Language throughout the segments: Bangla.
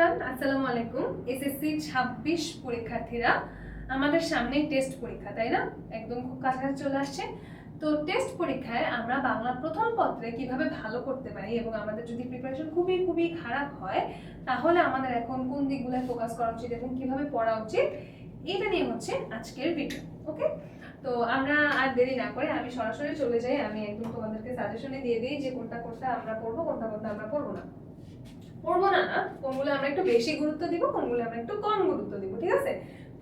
এভরিওয়ান, আসসালামু আলাইকুম। এসএসসি ছাব্বিশ পরীক্ষার্থীরা আমাদের সামনে টেস্ট পরীক্ষা, তাই না? একদম খুব কাছাকাছি চলে আসছে। তো টেস্ট পরীক্ষায় আমরা বাংলা প্রথম পত্রে কীভাবে ভালো করতে পারি এবং আমাদের যদি প্রিপারেশন খুবই খুবই খারাপ হয়, তাহলে আমাদের এখন কোন দিকগুলোয় ফোকাস করা উচিত এবং কীভাবে পড়া উচিত, এটা নিয়ে হচ্ছে আজকের ভিডিও ওকে তো আমরা আর দেরি না করে আমি সরাসরি চলে যাই। আমি একদম তোমাদেরকে সাজেশনে দিয়ে দিই যে কোনটা কোনটা আমরা পড়ব, কোনটা কোনটা আমরা পড়ব না। পড়ব না না। কোনগুলো আমরা একটু বেশি গুরুত্ব দিব, কোনগুলো আমরা একটু কম গুরুত্ব দিব, ঠিক আছে?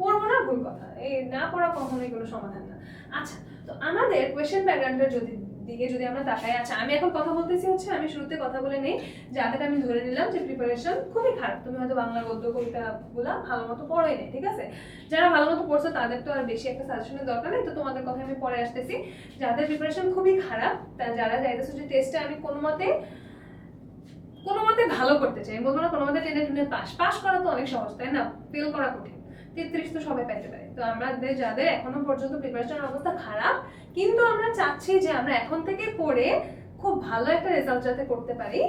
পড়ব না, ভুল কথা। এই না পড়া কখনোই কোনো সমাধান না। আচ্ছা তো আমাদের কোয়েশ্চেন প্যাটার্নটা যদি, দিকে যদি আমরা তাকাই আচ্ছা আমি এখন কথা বলতেছি হচ্ছে, আমি শুরুতে কথা বলে নেই। যাদের আমি ধরে নিলাম যে প্রিপারেশন খুবই খারাপ। তুমি হয়তো বাংলা গদ্য কবিতাগুলো ভালো মতো পড়োই নেই, ঠিক আছে? যারা ভালো মতো পড়ছো, তাদের তো আর বেশি একটা সাজেশনের দরকার নেই। তো তোমাদের কথা আমি পরে আসতেছি। যাদের প্রিপারেশন খুবই খারাপ, তা যারা চাইতেছো যে টেস্টে আমি কোনো মতে কোনো মতে ভালো করতে চাই। বলব না কোনো মতে টেনে টুনে পাস। পাস করা তো অনেক সহজ, তাই না? ফেল করা কঠিন। তেত্রিশ তো সবাই পেতে পারে। তো আমাদের, যাদের এখনও পর্যন্ত প্রিপারেশনের অবস্থা খারাপ, কিন্তু আমরা চাচ্ছি যে আমরা এখন থেকে পড়ে খুব ভালো একটা রেজাল্ট যাতে করতে পারি,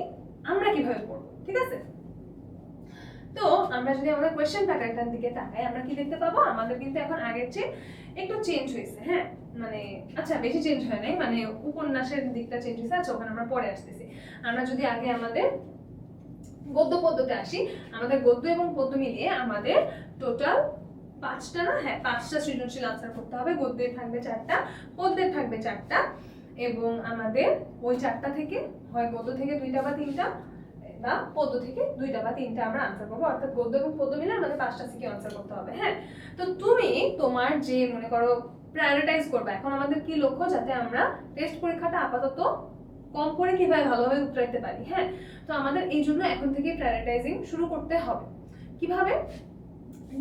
আমরা কীভাবে পড়ব? ঠিক আছে? তো আমরা যদি আমাদের কোয়েশ্চেন প্যাটার্নটার দিকে তাকাই, আমরা কি দেখতে পাবো? আমাদের কিন্তু এখন আগের চেয়ে একটু চেঞ্জ হয়েছে হ্যাঁ? মানে আচ্ছা বেশি চেঞ্জ হয় নাই মানে উপন্যাসের দিকটা চেঞ্জ হয়েছে আচ্ছা ওখানে আমরা পরে আসতেছি। আমরা যদি আগে আমাদের গদ্য পদ্যতে আসি, আমাদের গদ্য এবং পদ্য মিলিয়ে আমাদের টোটাল পাঁচটা না হ্যাঁ পাঁচটা সৃজনশীল আনসার করতে হবে। গদ্যের থাকবে চারটা, পদ্যের থাকবে চারটা এবং আমাদের ওই চারটা থেকে, হয় গদ্য থেকে দুইটা বা তিনটা বা পদ্য থেকে দুইটা বা তিনটা আমরা আনসার করব। অর্থাৎ গদ্য এবং পদ্য মিলে আমাদের পাঁচটা থেকে আনসার করতে হবে হ্যাঁ? তো তুমি তোমার যে, মনে করো প্রায়োরিটাইজ করবে, এখন আমাদের কি লক্ষ্য? যাতে আমরা টেস্ট পরীক্ষাটা আপাতত কম করে কীভাবে ভালোভাবে উত্তরাইতে পারি হ্যাঁ? তো আমাদের এই জন্য এখন থেকে প্রায়োরিটাইজিং শুরু করতে হবে। কীভাবে?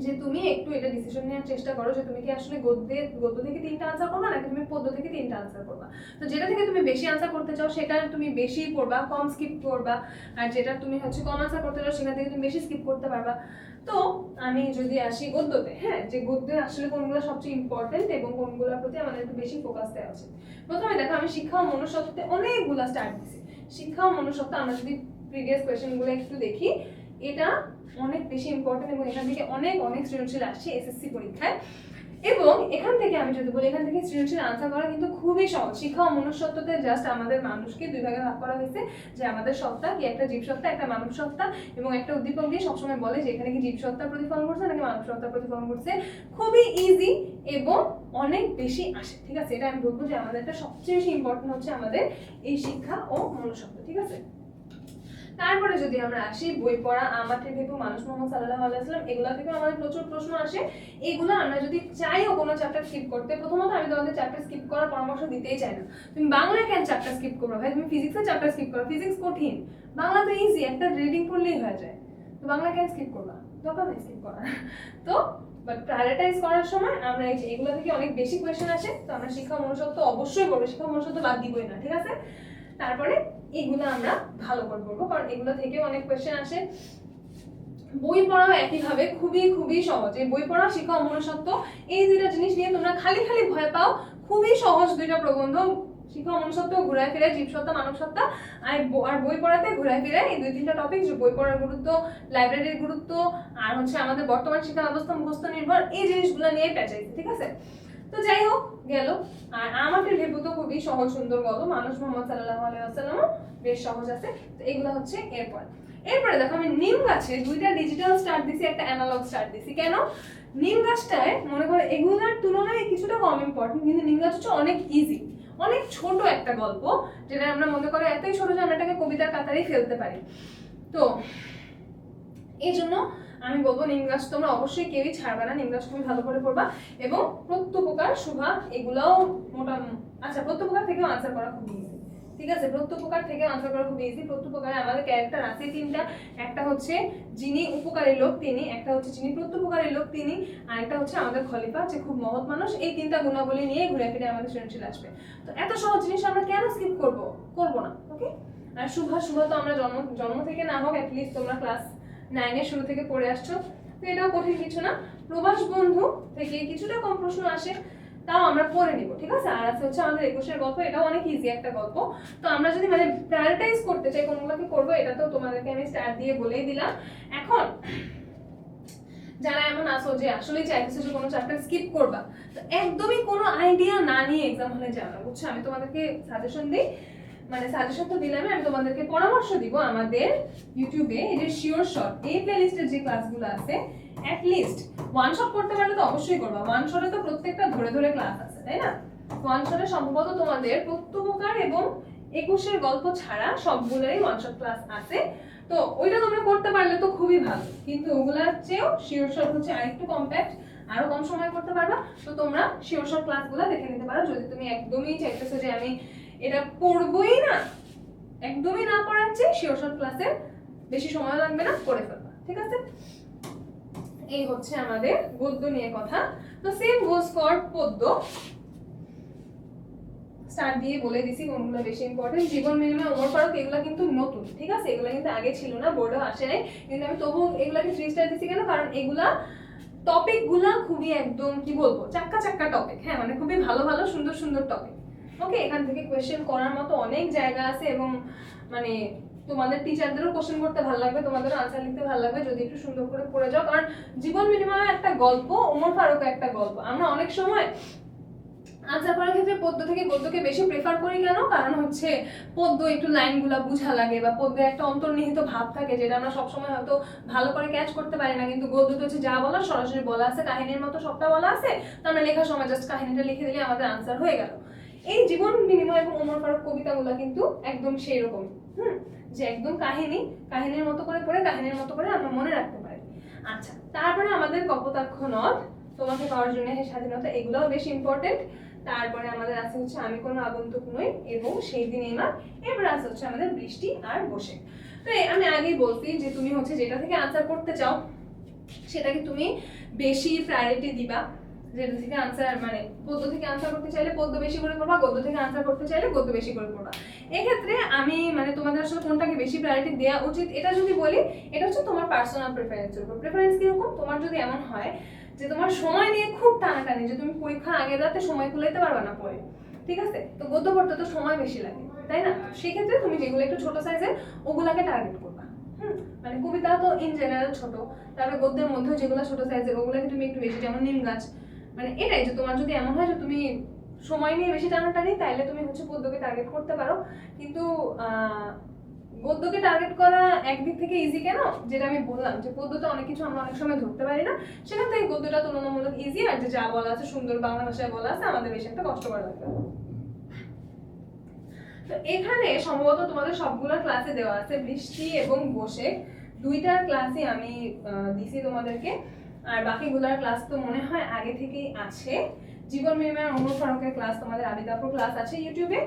যে তুমি একটু এটা ডিসিশন নেওয়ার চেষ্টা করো যে তুমি কি আসলে গদ্যে গদ্য থেকে তিনটা আনসার করবা নাকি তুমি পদ্য থেকে তিনটা আনসার করবা? তো যেটা থেকে তুমি বেশি আনসার করতে চাও সেটা তুমি বেশি পড়বা, কম স্কিপ করবা। আর যেটা তুমি হচ্ছে কম আনসার করতে চাও সেখান থেকে তুমি বেশি স্কিপ করতে পারবা। তো আমি যদি আসি গদ্যতে হ্যাঁ যে গদ্যে আসলে কোনগুলো সবচেয়ে ইম্পর্টেন্ট এবং কোনগুলোর প্রতি আমাদের একটু বেশি ফোকাস দেওয়া উচিত। প্রথমে দেখো, আমি শিক্ষা ও মনুষ্যত্বে অনেকগুলো স্টার্ট দিছি। শিক্ষা ও মনুষ্যত্ব আমরা যদি প্রিভিয়াস কোয়েশ্চেনগুলো একটু দেখি এটা অনেক বেশি ইম্পর্টেন্ট এবং এখান থেকে অনেক অনেক সৃজনশীল আসছে এসএসসি পরীক্ষায়। এবং এখান থেকে আমি যদি বলি, এখান থেকে সৃজনশীল আনসার করা কিন্তু খুবই সহজ। শিক্ষা ও মনুষ্যত্বতে জাস্ট আমাদের মানুষকে দুই ভাগে ভাগ করা হয়েছে। যে আমাদের সত্তা, কি একটা জীব সত্তা, একটা মানব সত্তা, এবং একটা উদ্দীপক দিয়ে সবসময় বলে যে এখানে কি জীব সত্তার প্রতিফলন করছে নাকি মানব সত্তার প্রতিফলন করছে খুবই ইজি এবং অনেক বেশি আসে, ঠিক আছে? এটা আমি বলব যে আমাদের একটা সবচেয়ে বেশি ইম্পর্টেন্ট হচ্ছে আমাদের এই শিক্ষা ও মনুষ্যত্ব, ঠিক আছে? তারপরে যদি আমরা আসি, বই পড়া আমাকে ভেবু মানুষ মোহাম্মদ সাল্লাহ আলাইসাল্লাম এগুলো থেকে আমাদের প্রচুর প্রশ্ন আসে। এগুলো আমরা যদি চাইও কোনো চ্যাপ্টার স্কিপ করতে, প্রথমত আমি তোমাদের চ্যাপ্টার স্কিপ করার পরামর্শ দিতেই চাই না। তুমি বাংলা কেন চ্যাপ্টার স্কিপ করো ভাই? তুমি ফিজিক্সের চ্যাপ্টার স্কিপ করো। ফিজিক্স কঠিন। বাংলা তো ইজি একটা রিডিং পড়লেই হয়ে যায়। তো বাংলা কেন স্কিপ করবা? দরকার নেই স্কিপ করার। তো বাট প্রায়োরিটাইজ করার সময় আমরা এই যে এগুলো থেকে অনেক বেশি কোয়েশ্চেন আসে, তো আমরা শিক্ষা মনুষ্যত্ব অবশ্যই করব শিক্ষা মনুষ্যত্ব বাদ দিবই না, ঠিক আছে? তারপরে এগুলো আমরা ভালো করে পড়ব, কারণ এগুলো থেকেও অনেক কোয়েশ্চেন আসে। বই পড়াও একইভাবে, খুবই খুবই সহজ। এই বই পড়া শিক্ষা ও মনুষ্যত্ব এই দুইটা জিনিস নিয়ে তোমরা খালি খালি ভয় পাও। খুবই সহজ দুইটা প্রবন্ধ। ও মনুষ্যত্ব ঘুরায় ফিরে জীবসত্তা মানব সত্তা আর আর বই পড়াতে ঘুরায় ফিরে এই দুই, তিনটা টপিক যে বই পড়ার গুরুত্ব লাইব্রেরির গুরুত্ব, আর হচ্ছে আমাদের বর্তমান শিক্ষা ব্যবস্থা মুখস্থ নির্ভর, এই জিনিসগুলো নিয়ে পেঁচাইছে, ঠিক আছে? তো যাই হোক, গেল। আর আমাদের ভেবু তো খুবই সহজ, সুন্দর গল্প মানুষ মোহাম্মদ সাল্লাহ আলাইসাল্লামও বেশ সহজ আছে। তো এগুলো হচ্ছে এরপর। এরপরে দেখো, আমি নিম গাছে দুইটা ডিজিটাল স্টার্ট দিছি, একটা অ্যানালগ স্টার্ট দিছি। কেন? নিম গাছটায় মনে করো, এগুলার তুলনায় কিছুটা কম ইম্পর্টেন্ট কিন্তু নিম গাছ হচ্ছে অনেক ইজি অনেক ছোট একটা গল্প, যেটা আমরা মনে করো এতই ছোট যে আমরা এটাকে কবিতার কাতারেই ফেলতে পারি। তো এই জন্য আমি বলব নিম গাছ তোমরা অবশ্যই কেউই ছাড়বে না। নিম গাছ তুমি ভালো করে পড়বা এবং প্রত্যুপকার শুভা এগুলাও মোটা আচ্ছা প্রত্যুপকার থেকেও আনসার করা খুব ইজি ঠিক আছে? প্রত্যুপকার থেকে আনসার করা খুব ইজি প্রত্যুপকারে আমাদের ক্যারেক্টার আছে তিনটা। একটা হচ্ছে যিনি উপকারী লোক, তিনি। একটা হচ্ছে যিনি প্রত্যুপকারী লোক, তিনি। আর একটা হচ্ছে আমাদের খলিফা, যে খুব মহৎ মানুষ। এই তিনটা গুণাবলী নিয়ে ঘুরে ফিরে আমাদের সৃজনশীল আসবে। তো এত সহজ জিনিস আমরা কেন স্কিপ করব? করব না ওকে আর শুভা শুভা তো আমরা জন্ম জন্ম থেকে না হোক অ্যাটলিস্ট তোমরা ক্লাস নাইনের শুরু থেকে পড়ে আসছো। তো এটাও কঠিন কিছু না। প্রবাস বন্ধু থেকে কিছুটা কম প্রশ্ন আসে, তাও আমরা পড়ে নিব, ঠিক আছে? আর আছে হচ্ছে আমাদের একুশের গল্প, এটাও অনেক ইজি একটা গল্প। তো আমরা যদি মানে প্রায়োরিটাইজ করতে চাই, কোনগুলোকে করব এটা তো তোমাদেরকে আমি স্টার্ট দিয়ে বলেই দিলাম। এখন, যারা এমন আসো যে আসলেই চাইতেছো যে কোনো চ্যাপ্টার স্কিপ করবা, তো একদমই কোনো আইডিয়া না নিয়ে এক্সাম হলে বুঝছ? আমি তোমাদেরকে সাজেশন দিই মানে সাজেশন তো দিলামই আমি তোমাদেরকে পরামর্শ দিব আমাদের ইউটিউবে এই যে শিওর শট এই প্লেলিস্টের যে ক্লাসগুলো আছে অ্যাট লিস্ট ওয়ান শট করতে পারলে তো অবশ্যই করবা। ওয়ান শটে তো প্রত্যেকটা ধরে ধরে ক্লাস আছে, তাই না? ওয়ান শটে সম্ভবত তোমাদের প্রত্যুপকার এবং একুশের গল্প ছাড়া সবগুলোরই ওয়ান শট ক্লাস আছে। তো ওইটা তোমরা করতে পারলে তো খুবই ভালো। কিন্তু ওগুলার চেয়েও শিওর শট হচ্ছে আরেকটু কম্প্যাক্ট আরও কম সময় করতে পারবা। তো তোমরা শিওর শট ক্লাসগুলো দেখে নিতে পারো। যদি তুমি একদমই চাইতেছো যে আমি এটা পড়বই না। একদমই না পড়ার চেয়ে শিওর শট ক্লাসে বেশি সময় লাগবে না করে ফেলবা, ঠিক আছে? এই হচ্ছে আমাদের গদ্য নিয়ে কথা। তো সেম গোজ ফর পদ্য। স্টার্ট দিয়ে বলে দিছি কোনগুলো বেশি ইম্পর্টেন্ট জীবন মিনিমাম ওমর ফারুক, এগুলো কিন্তু নতুন, ঠিক আছে? এগুলো কিন্তু আগে ছিল না, বোর্ডেও আসে নাই। কিন্তু আমি তবু এগুলাকে থ্রি স্টার দিছি কেন? কারণ এগুলা টপিকগুলা খুবই একদম, কি বলব, চাক্কা চাক্কা টপিক হ্যাঁ? মানে খুবই ভালো ভালো, সুন্দর সুন্দর টপিক ওকে এখান থেকে কোয়েশ্চেন করার মতো অনেক জায়গা আছে এবং মানে তোমাদের টিচারদেরও কোশ্চেন করতে ভালো লাগবে, তোমাদেরও আনসার লিখতে ভালো লাগবে, যদি একটু সুন্দর করে পড়ে যাও। কারণ জীবন মিনিমাম একটা গল্প, ওমর ফারুক একটা গল্প। আমরা অনেক সময় আনসার করার ক্ষেত্রে পদ্য থেকে গদ্যকে বেশি প্রেফার করি কেন? কারণ হচ্ছে পদ্য একটু লাইনগুলা বুঝা লাগে বা পদ্যে একটা অন্তর্নিহিত ভাব থাকে যেটা আমরা সবসময় হয়তো ভালো করে ক্যাচ করতে পারি না। কিন্তু গদ্যতে হচ্ছে যা বলা সরাসরি বলা আছে, কাহিনীর মতো সবটা বলা আছে। তো আমরা লেখার সময় জাস্ট কাহিনীটা লিখে দিলে আমাদের আনসার হয়ে গেল। এই জীবন বিনিময় এবং ওমর ফারুক কবিতাগুলো কিন্তু একদম সেই রকম হুম? যে একদম কাহিনী, কাহিনীর মতো করে পড়ে, কাহিনীর মতো করে আমরা মনে রাখতে পারি। আচ্ছা তারপরে আমাদের কপোতাক্ষ নদ, তোমাকে পাওয়ার জন্য স্বাধীনতা এগুলোও বেশি ইম্পর্টেন্ট তারপরে আমাদের আছে হচ্ছে, আমি কোনো আগন্তুক নই এবং সেই দিন এমার এবার আছে হচ্ছে আমাদের বৃষ্টি আর বসে। তো আমি আগেই বলছি যে তুমি হচ্ছে যেটা থেকে আনসার করতে চাও, সেটাকে তুমি বেশি প্রায়োরিটি দিবা। যেটা থেকে আনসার মানে পদ্য থেকে আনসার করতে চাইলে পদ্য বেশি করে করবা গদ্য থেকে আনসার করতে চাইলে গদ্য বেশি করে করবা এক্ষেত্রে আমি মানে তোমাদের আসলে কোনটাকে বেশি প্রায়োরিটি দেওয়া উচিত, এটা যদি বলি, এটা হচ্ছে তোমার পার্সোনাল প্রেফারেন্সের উপর। প্রেফারেন্স কীরকম? তোমার যদি এমন হয় যে তোমার সময় নিয়ে খুব টানাটানি, যে তুমি পরীক্ষা আগে রাতে সময় কুলাইতে পারবে না পরে, ঠিক আছে? তো গদ্য পড়তে তো সময় বেশি লাগে, তাই না? সেক্ষেত্রে তুমি যেগুলো একটু ছোট সাইজের ওগুলাকে টার্গেট করবা। হুম? মানে কবিতা তো ইন জেনারেল ছোট, তারপরে গদ্যের মধ্যেও যেগুলো ছোট সাইজের ওগুলোকে তুমি একটু বেশি, যেমন নিম গাছ মানে এটাই যে তোমার যদি এমন হয় যে তুমি সময় নিয়ে বেশি টানাটানি তাইলে তুমি হচ্ছে পদ্যকে টার্গেট করতে পারো। কিন্তু গদ্যকে টার্গেট করা একদিক থেকে ইজি কেন? যেটা আমি বললাম যে পদ্যতে অনেক কিছু আমরা অনেক সময় ধরতে পারি না। সেখান থেকে গদ্যটা তুলনামূলক ইজি আর যে যা বলা আছে, সুন্দর বাংলা ভাষায় বলা আছে, আমাদের বেশি একটা কষ্ট করা লাগবে। তো এখানে সম্ভবত তোমাদের সবগুলো ক্লাসে দেওয়া আছে, বৃষ্টি এবং বসে। দুইটার ক্লাসে আমি দিছি তোমাদেরকে। আর বাকিগুলোর ক্লাস তো মনে হয় আগে থেকেই আছে। জীবন মিমের অনুর ফারুকের ক্লাস তোমাদের আবিদাপুর ক্লাস আছে ইউটিউবে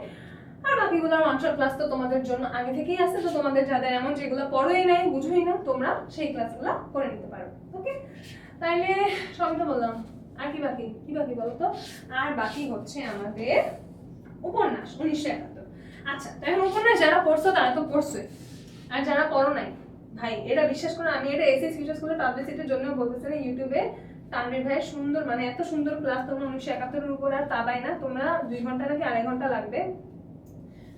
আর বাকিগুলোর মাস্টার ক্লাস তো তোমাদের জন্য আগে থেকেই আছে, তো তোমাদের যাদের এমন যেগুলো পড়োই নাই, বুঝোই না, তোমরা সেই ক্লাসগুলো করে নিতে পারো ওকে তাইলে সবই তো বললাম। আর কি বাকি? কি বাকি বলো তো আর বাকি হচ্ছে আমাদের উপন্যাস, উনিশশো একাত্তর। আচ্ছা তাই উপন্যাস যারা পড়ছো তারা তো পড়ছোই। আর যারা পড়ো নাই ভাই, এটা বিশ্বাস করো আমি এটা এসএস করে তাদের পাবলিসিটির জন্য বলতেছি না ইউটিউবে তানভীর ভাইয়ের সুন্দর মানে এত সুন্দর ক্লাস তোমরা উনিশশো একাত্তরের উপর আর তাবাই না, তোমরা দুই ঘণ্টা নাকি আড়াই ঘণ্টা লাগবে।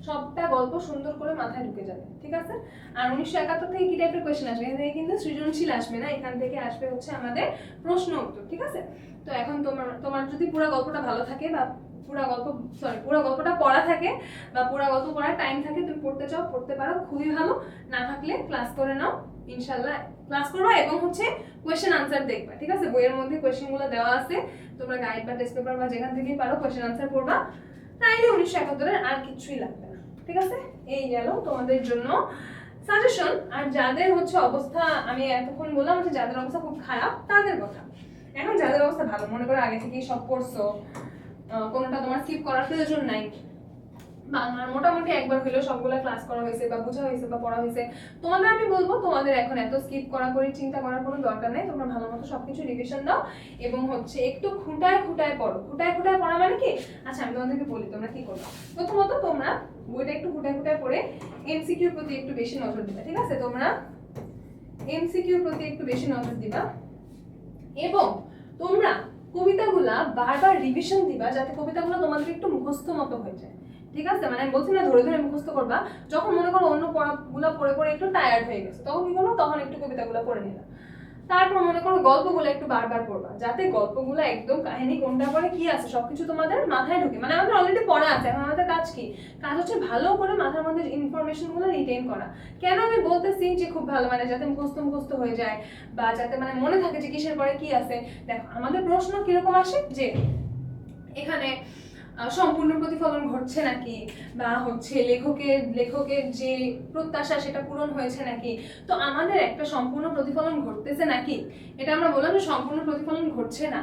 সবটা গল্প সুন্দর করে মাথায় ঢুকে যাবে, ঠিক আছে? আর উনিশশো একাত্তর থেকে কি টাইপের কোয়েশ্চেন আসবে? এখান থেকে কিন্তু সৃজনশীল আসবে না, এখান থেকে আসবে হচ্ছে আমাদের প্রশ্ন উত্তর, ঠিক আছে? তো এখন তোমার তোমার যদি পুরো গল্পটা ভালো থাকে বা পুরো গল্প সরি পুরো গল্পটা পড়া থাকে বা পুরো গল্প পড়ার টাইম থাকে, তুমি পড়তে চাও, পড়তে পারো, খুবই ভালো। না থাকলে ক্লাস করে নাও ইনশাল্লাহ ক্লাস করবা এবং হচ্ছে কোয়েশ্চেন আনসার দেখবা, ঠিক আছে? বইয়ের মধ্যে কোয়েশ্চেনগুলো দেওয়া আছে, তোমরা গাইড বা টেস্ট পেপার বা যেখান থেকেই পারো কোয়েশ্চেন আনসার পড়বা। তাইলে উনিশশো একাত্তরের আর কিছুই লাগবে না। ঠিক আছে? এই গেল তোমাদের জন্য সাজেশন আর যাদের হচ্ছে অবস্থা, আমি এতক্ষণ বললাম যে যাদের অবস্থা খুব খারাপ, তাদের কথা। এখন যাদের অবস্থা ভালো, মনে করো আগে থেকেই সব করছ কোনোটা তোমার স্কিপ করার প্রয়োজন নাই। বাংলার মোটামুটি একবার হলেও সবগুলো ক্লাস করা হয়েছে বা বোঝা হয়েছে বা পড়া হয়েছে। তোমাদের আমি বলব, তোমাদের এখন এত স্কিপ করা করে, চিন্তা করার কোনো দরকার নেই। তোমরা ভালো মতো সবকিছু রিভিশন দাও এবং হচ্ছে একটু খুঁটায় খুঁটায় পড়ো। খুঁটায় খুঁটায় পড়া মানে কি? আচ্ছা আমি তোমাদেরকে বলি, তোমরা কি করবে? প্রথমত তোমরা বইটা একটু খুঁটায় খুঁটায় পড়ে এমসিকিউর প্রতি একটু বেশি নজর দিবে, ঠিক আছে? তোমরা এমসিকিউর প্রতি একটু বেশি নজর দিবা এবং তোমরা কবিতাগুলা বারবার রিভিশন দিবা যাতে কবিতাগুলো তোমাদের একটু মুখস্থ মতো হয়ে যায়। ঠিক আছে? মানে আমি বলছি না, ধরে ধরে মুখস্থ করবা। যখন মনে করো অন্য পড়াগুলো পড়ে পড়ে একটু টায়ার্ড হয়ে গেছে, তখন কি করব? তখন একটু কবিতাগুলো পড়ে নিলাম তারপর মনে করো গল্পগুলো একটু বারবার পড়বা, যাতে গল্পগুলো একদম কাহিনী কোনটা পরে কি আছে, সবকিছু তোমাদের মাথায় ঢুকে। মানে আমাদের অলরেডি পড়া আছে, এখন আমাদের কাজ কি? কাজ হচ্ছে ভালো করে মাথার মধ্যে ইনফরমেশনগুলো রিটেন করা। কেন আমি বলতেছি যে খুব ভালো? মানে যাতে মুখস্থ মুখস্থ হয়ে যায়, বা যাতে মানে মনে থাকে যে কিসের পরে কি আছে? দেখো, আমাদের প্রশ্ন কীরকম আসে? যে এখানে সম্পূর্ণ প্রতিফলন ঘটছে নাকি? বা হচ্ছে লেখকের লেখকের যে প্রত্যাশা সেটা পূরণ হয়েছে নাকি? তো আমাদের একটা সম্পূর্ণ প্রতিফলন ঘটতেছে নাকি? এটা আমরা বললাম যে সম্পূর্ণ প্রতিফলন ঘটছে না।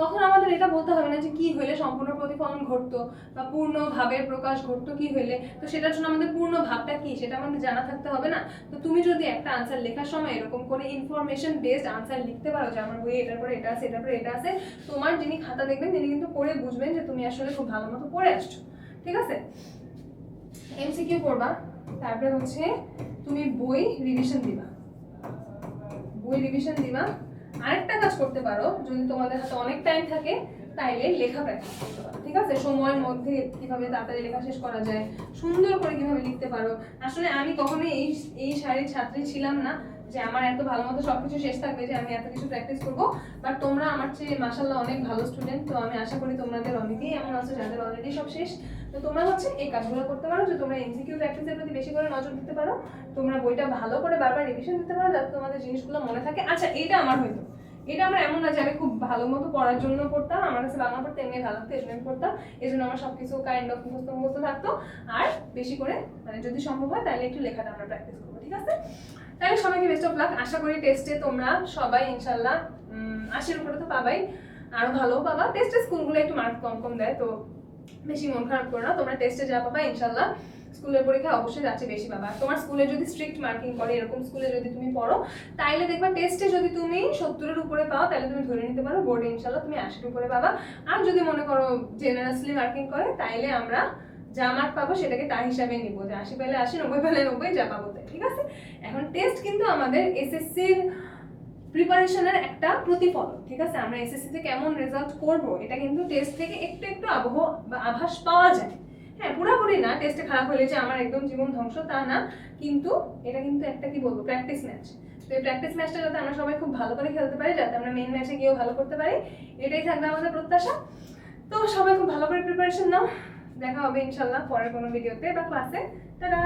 তখন আমাদের এটা বলতে হবে না যে কি হইলে সম্পূর্ণ প্রতিফলন ঘটতো বা পূর্ণ ভাবের প্রকাশ ঘটতো কি হইলে। তো সেটার জন্য আমাদের পূর্ণ ভাবটা কি সেটা আমাদের জানা থাকতে হবে না। তো তুমি যদি একটা আনসার লেখার সময় এরকম করে ইনফরমেশন বেসড আনসার লিখতে পারো যে আমার বইয়ে এটার পরে এটা আছে, এটার পরে এটা আছে, তোমার যিনি খাতা দেখবেন তিনি কিন্তু পড়ে বুঝবেন যে তুমি আসলে খুব ভালো মতো পড়ে আসছো। ঠিক আছে? এমসিকিউ পড়বা, তারপরে হচ্ছে তুমি বই রিভিশন দিবা। বই রিভিশন দিবা আরেকটা কাজ করতে পারো, যদি তোমাদের হাতে অনেক টাইম থাকে, তাইলে লেখা প্র্যাকটিস করতে পারো, ঠিক আছে? সময়ের মধ্যে কীভাবে তাড়াতাড়ি লেখা শেষ করা যায়, সুন্দর করে কীভাবে লিখতে পারো। আসলে আমি কখনোই এই এই শারীর ছাত্রী ছিলাম না যে আমার এত ভালো মতো সবকিছু শেষ থাকবে যে আমি এত কিছু প্র্যাকটিস করব। বাট তোমরা আমার চেয়ে মাসাল্লাহ অনেক ভালো স্টুডেন্ট তো আমি আশা করি তোমাদের অনেকেই এমন আছে যাদের অলরেডি সব শেষ। তো তোমরা হচ্ছে এই কাজগুলো করতে পারো, যে তোমরা এমসিকিউ প্র্যাকটিসের প্রতি বেশি করে নজর দিতে পারো, তোমরা বইটা ভালো করে বারবার রিভিশন দিতে পারো যাতে তোমাদের জিনিসগুলো মনে থাকে। আচ্ছা এটা আমার হয়তো। এটা আমার এমন না যে আমি খুব ভালো মতো পড়ার জন্য পড়তাম, আমার কাছে বাংলা পড়তে এমনি ভালো লাগতো এই জন্য আমি পড়তাম। এই জন্য আমার সবকিছু কাইন্ড অফ মুখস্থ মুখস্থ থাকতো। আর বেশি করে মানে যদি সম্ভব হয়, তাহলে একটু লেখাটা আমরা প্র্যাকটিস করব, ঠিক আছে? তাহলে সবাইকে বেস্ট অফ লাক আশা করি টেস্টে তোমরা সবাই ইনশাল্লাহ আশির উপরে তো পাবাই। আরও ভালো পাবা। টেস্টে স্কুলগুলো একটু মার্ক কম কম দেয়, তো বেশি মন খারাপ করো না, তোমরা টেস্টে যা পাবা ইনশাল্লাহ স্কুলের পরীক্ষা অবশ্যই যাচ্ছে বেশি পাবা। তোমার স্কুলে যদি স্ট্রিক্ট মার্কিং করে, এরকম স্কুলে যদি তুমি পড়ো, তাইলে দেখবা টেস্টে যদি তুমি সত্তরের উপরে পাও তাহলে তুমি ধরে নিতে পারো বোর্ডে ইনশাল্লাহ তুমি আশির উপরে পাবা। আর যদি মনে করো জেনারেসলি মার্কিং করে, তাইলে আমরা যা মার্ক পাবো, সেটাকে তার হিসাবে নিবো। যে আশি পেলে আশি, নব্বই পেলে নব্বই, যা পাবো ঠিক আছে? এখন টেস্ট কিন্তু আমাদের এসএসসির প্রিপারেশনের একটা প্রতিফলন, ঠিক আছে? আমরা এসএসসিতে কেমন রেজাল্ট করব, এটা কিন্তু টেস্ট থেকে একটু একটু আবহ বা আভাস পাওয়া যায়। হ্যাঁ পুরোপুরি না টেস্টে খারাপ হলে যে আমার একদম জীবন ধ্বংস, তা না, কিন্তু এটা কিন্তু একটা কি বলব প্র্যাকটিস ম্যাচ তো এই প্র্যাকটিস ম্যাচটা যাতে আমরা সবাই খুব ভালো করে খেলতে পারি, যাতে আমরা মেন ম্যাচে গিয়েও ভালো করতে পারি, এটাই থাকবে আমাদের প্রত্যাশা। তো সবাই খুব ভালো করে প্রিপারেশন নাও। দেখা হবে ইনশাল্লাহ পরের কোনো ভিডিওতে বা ক্লাসে টাটা!